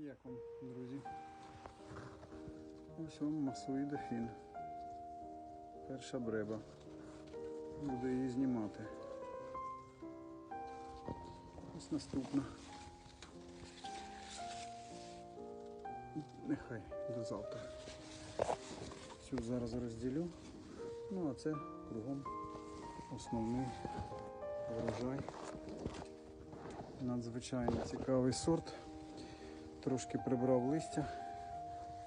Як вам, друзі? Ось вам масовий дофін. Перша бреба. Буду її знімати. Ось наступна. Нехай до завтра. Цю зараз розділю. Ну а це кругом основний врожай. Надзвичайно цікавий сорт. Трошки прибрав листя,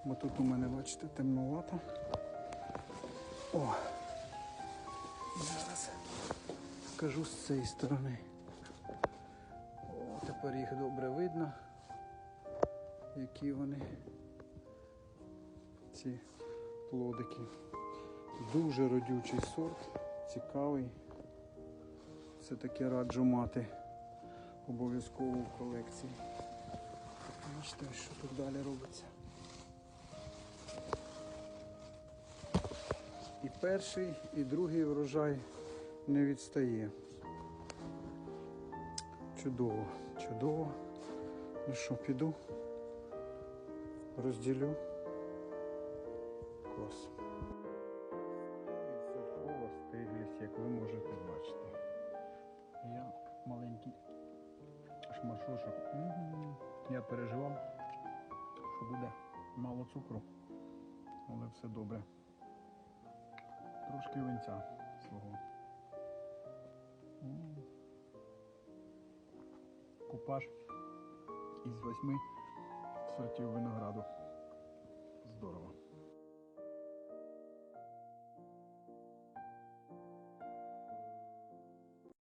бо тут у мене, бачите, темновато. О! Зараз скажу з цієї сторони. О, тепер їх добре видно, які вони ці плодики. Дуже родючий сорт, цікавий. Все-таки раджу мати обов'язково в колекції. Бачите, що тут далі робиться. І перший, і другий врожай не відстає. Чудово, чудово. Ну що, піду, розділю. Клас. Відсоткова стиглість, як ви можете бачити. Я маленький шмаршошок. Я переживав, що буде мало цукру, але все добре. Трошки винця свого. Купаж із восьми сортів винограду.